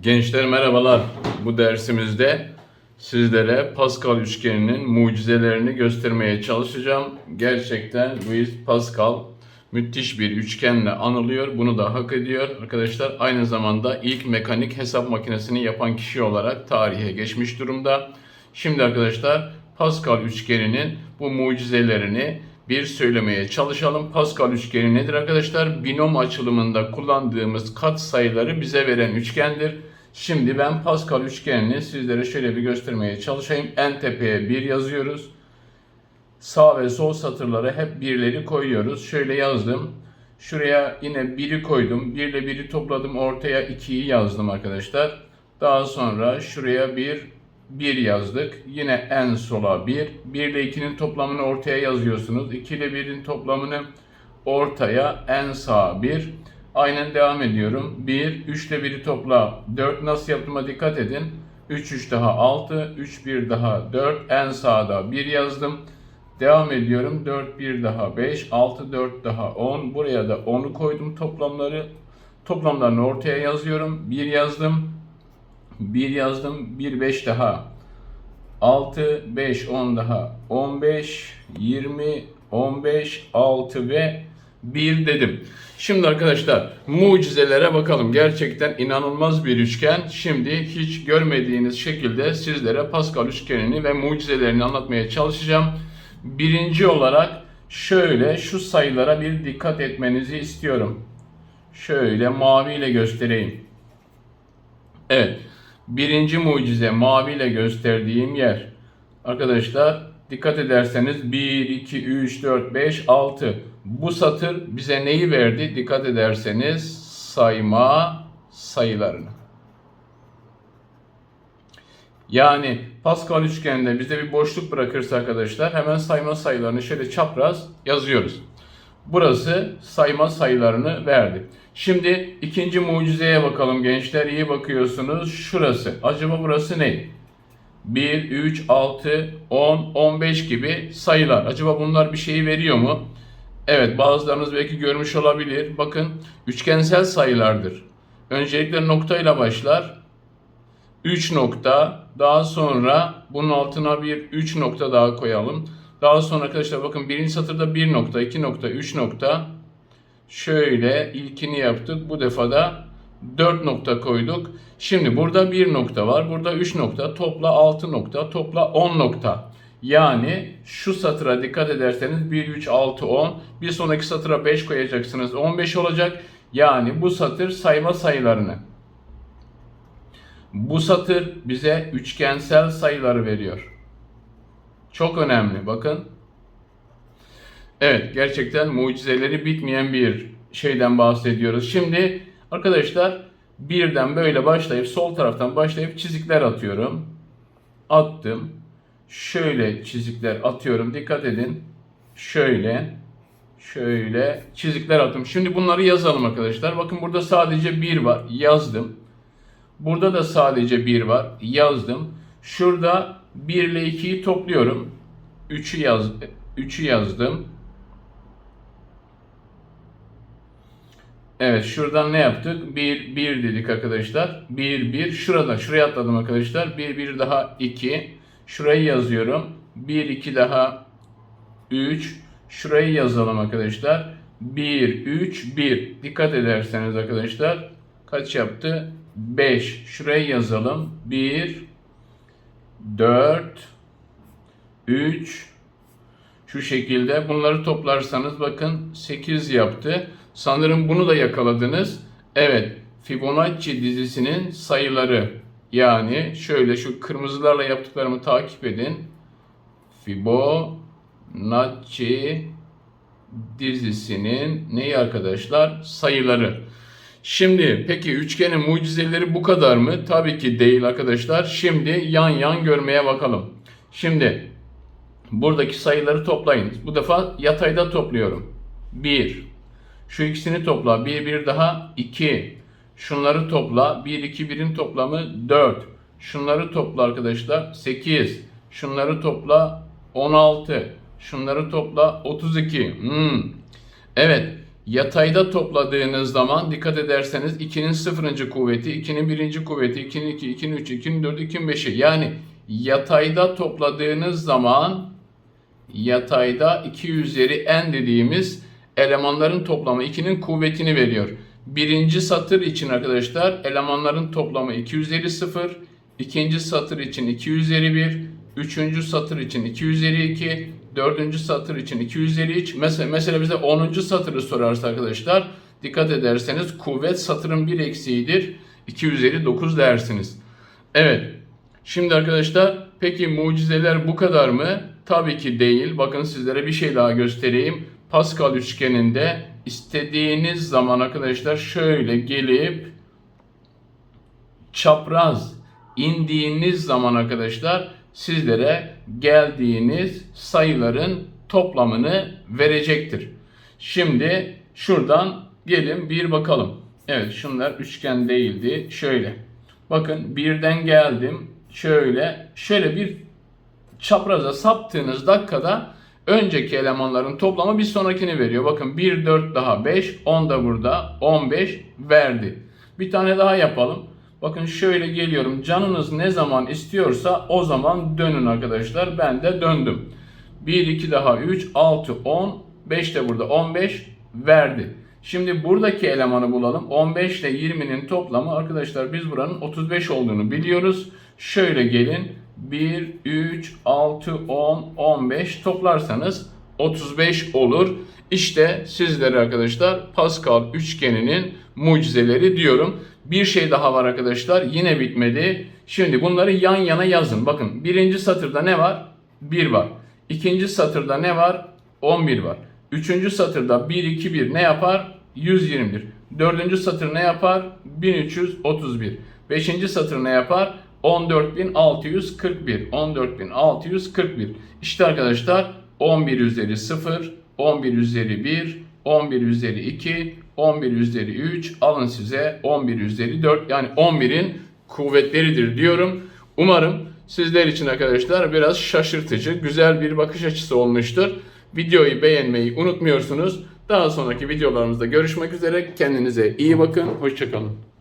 Gençler merhabalar. Bu dersimizde sizlere Pascal üçgeninin mucizelerini göstermeye çalışacağım. Gerçekten Louis Pascal müthiş bir üçgenle anılıyor. Bunu da hak ediyor. Arkadaşlar aynı zamanda ilk mekanik hesap makinesini yapan kişi olarak tarihe geçmiş durumda. Şimdi arkadaşlar Pascal üçgeninin bu mucizelerini bir söylemeye çalışalım. Pascal üçgeni nedir arkadaşlar? Binom açılımında kullandığımız kat sayıları bize veren üçgendir. Şimdi ben Pascal üçgenini sizlere şöyle bir göstermeye çalışayım. En tepeye 1 yazıyoruz. Sağ ve sol satırlara hep birleri koyuyoruz. Şöyle yazdım. Şuraya yine 1'i koydum. 1 ile 1'i topladım. Ortaya 2'yi yazdım arkadaşlar. Daha sonra şuraya bir 1 yazdık. Yine en sola 1. 1 ile 2'nin toplamını ortaya yazıyorsunuz. 2 ile 1'in toplamını ortaya en sağa 1. Aynen devam ediyorum. 1, 3 ile 1'i topla. 4 nasıl yaptığıma dikkat edin. 3, 3 daha 6, 3, 1 daha 4. En sağda 1 yazdım. Devam ediyorum. 4, 1 daha 5, 6, 4 daha 10. Buraya da 10'u koydum toplamları. Toplamlarını ortaya yazıyorum. 1 yazdım. 1 yazdım. 1 5 daha. 6 5 10 daha. 15 20 15 6 ve 1 dedim. Şimdi arkadaşlar mucizelere bakalım. Gerçekten inanılmaz bir üçgen. Şimdi hiç görmediğiniz şekilde sizlere Pascal üçgenini ve mucizelerini anlatmaya çalışacağım. Birinci olarak şöyle şu sayılara bir dikkat etmenizi istiyorum. Şöyle maviyle göstereyim. Evet. Birinci mucize maviyle gösterdiğim yer. Arkadaşlar dikkat ederseniz 1, 2, 3, 4, 5, 6. Bu satır bize neyi verdi? Dikkat ederseniz sayma sayılarını. Yani Pascal üçgeninde bize bir boşluk bırakırsa arkadaşlar hemen sayma sayılarını şöyle çapraz yazıyoruz. Burası sayma sayılarını verdi. Şimdi ikinci mucizeye bakalım gençler. İyi bakıyorsunuz. Şurası. Acaba burası ne? 1, 3, 6, 10, 15 gibi sayılar. Acaba bunlar bir şeyi veriyor mu? Evet bazılarınız belki görmüş olabilir. Bakın üçgensel sayılardır. Öncelikle noktayla başlar. 3 nokta. Daha sonra bunun altına bir 3 nokta daha koyalım. Daha sonra arkadaşlar bakın birinci satırda 1 nokta, 2 nokta, 3 nokta. Şöyle ilkini yaptık. Bu defa da 4 nokta koyduk. Şimdi burada 1 nokta var. Burada 3 nokta. Topla 6 nokta. Topla 10 nokta. Yani şu satıra dikkat ederseniz 1, 3, 6, 10. Bir sonraki satıra 5 koyacaksınız. 15 olacak. Yani bu satır sayma sayılarını. Bu satır bize üçgensel sayıları veriyor. Çok önemli bakın. Evet gerçekten mucizeleri bitmeyen bir şeyden bahsediyoruz. Şimdi arkadaşlar birden böyle başlayıp sol taraftan başlayıp çizikler atıyorum. Attım. Şöyle çizikler atıyorum. Dikkat edin. Şöyle. Şöyle çizikler attım. Şimdi bunları yazalım arkadaşlar. Bakın burada sadece bir var. Yazdım. Burada da sadece bir var. Yazdım. Şurada 1 ile 2'yi topluyorum. 3'ü yaz 3'ü yazdım. Evet şuradan ne yaptık? 1 1 dedik arkadaşlar. 1 1 şurada şuraya atladım arkadaşlar. 1 1 daha 2. Şurayı yazıyorum. 1 2 daha 3. Şurayı yazalım arkadaşlar. 1 3 1. Dikkat ederseniz arkadaşlar kaç yaptı? 5. Şurayı yazalım. 1 4 3 şu şekilde bunları toplarsanız bakın 8 yaptı. Sanırım bunu da yakaladınız. Evet, Fibonacci dizisinin sayıları. Yani şöyle şu kırmızılarla yaptıklarımı takip edin. Fibonacci dizisinin neyi arkadaşlar? Sayıları. Şimdi peki üçgenin mucizeleri bu kadar mı? Tabii ki değil arkadaşlar. Şimdi yan yan görmeye bakalım. Şimdi buradaki sayıları toplayın. Bu defa yatayda topluyorum. 1. Şu ikisini topla. 1 1 daha 2. Şunları topla. 1 2 1'in toplamı 4. Şunları topla arkadaşlar. 8. Şunları topla 16. Şunları topla 32. Hmm. Evet. Yatayda topladığınız zaman dikkat ederseniz 2'nin 0. kuvveti, 2'nin 1. kuvveti, 2'nin 2, 2'nin 3, 2'nin 4, 2'nin 5'i. Yani yatayda topladığınız zaman yatayda 2 üzeri n dediğimiz elemanların toplamı 2'nin kuvvetini veriyor. Birinci satır için arkadaşlar elemanların toplamı 2 üzeri 0, ikinci satır için 2 üzeri 1, üçüncü satır için 2 üzeri 2, dördüncü satır için 2 üzeri 3. Mesela, mesela bize 10. satırı sorarsa arkadaşlar dikkat ederseniz kuvvet satırın bir eksiğidir. 2 üzeri 9 dersiniz. Evet. Şimdi arkadaşlar peki mucizeler bu kadar mı? Tabii ki değil. Bakın sizlere bir şey daha göstereyim. Pascal üçgeninde istediğiniz zaman arkadaşlar şöyle gelip çapraz indiğiniz zaman arkadaşlar sizlere geldiğiniz sayıların toplamını verecektir. Şimdi şuradan gelin bir bakalım. Evet şunlar üçgen değildi. Şöyle. Bakın birden geldim. Şöyle şöyle bir çapraza saptığınız dakikada önceki elemanların toplamı bir sonrakini veriyor. Bakın 1, 4 daha 5, 10 da burada 15 verdi. Bir tane daha yapalım. Bakın şöyle geliyorum. Canınız ne zaman istiyorsa o zaman dönün arkadaşlar. Ben de döndüm. 1, 2 daha 3, 6, 10, 5 de burada 15 verdi. Şimdi buradaki elemanı bulalım. 15 ile 20'nin toplamı arkadaşlar biz buranın 35 olduğunu biliyoruz. Şöyle gelin. 1, 3, 6, 10, 15 toplarsanız 35 olur. İşte sizlere arkadaşlar Pascal üçgeninin mucizeleri diyorum. Bir şey daha var arkadaşlar. Yine bitmedi. Şimdi bunları yan yana yazın. Bakın birinci satırda ne var? 1 var. İkinci satırda ne var? 11 var. Üçüncü satırda 1, 2, 1 ne yapar? 121. Dördüncü satır ne yapar? 1331. Beşinci satır ne yapar? 14641. 14641. İşte arkadaşlar 11 üzeri 0, 11 üzeri 1, 11 üzeri 2, 11 üzeri 3, alın size 11 üzeri 4. Yani 11'in kuvvetleridir diyorum. Umarım sizler için arkadaşlar biraz şaşırtıcı, güzel bir bakış açısı olmuştur. Videoyu beğenmeyi unutmuyorsunuz. Daha sonraki videolarımızda görüşmek üzere. Kendinize iyi bakın. Hoşçakalın.